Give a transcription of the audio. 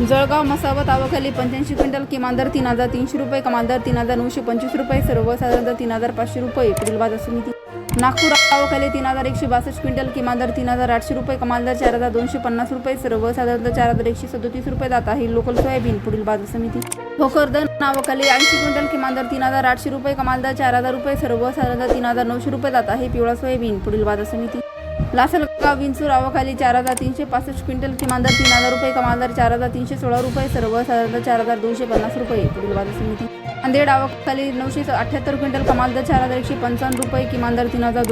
जळगाव मसावत आवखाली पंच्याऐंशी क्विंटल किमान दर तीन हजार तीनशे रुपये कमाल दर तीन हजार नऊशे पंचवीस रुपये सर्वसाधारण दर तीन हजार पाचशे रुपये पुढील बाजार समिती. नागपूर आवखाली तीन हजार एकशे बासष्ट क्विंटल किमान दर तीन हजार आठशे रुपये कमाल दर चार हजार दोनशे पन्नास रुपये सर्वसाधारण दर चार हजार एकशे सदोतीस रुपये जात आहे लोकल सोयाबीन पुढील बाजार समिती. भोकरदन नावाखाली ऐंशी क्विंटल किमान दर तीन हजार आठशे रुपये कमाल दर चार हजार रुपये सर्वसाधारण दर तीन हजार नऊशे रुपये जात आहे पिवळा सोयाबीन पुढील बाजार समिती. लासलगाव विंचूर आवाखाली चार हजार तीनशे पासष्ट क्विंटल किमान दर तीन हजार रुपये कमाल दर चार हजार तीनशे सोळा रुपये सर्वसाधारण चार हजार दोनशे पन्नास रुपये पुढील बाजार समिती. नांदेड आवाखाली नऊशे अठ्ठ्याहत्तर क्विंटल कमाल दर चार हजार एकशे पंचावन्न रुपये किमान दर तीन हजार दोन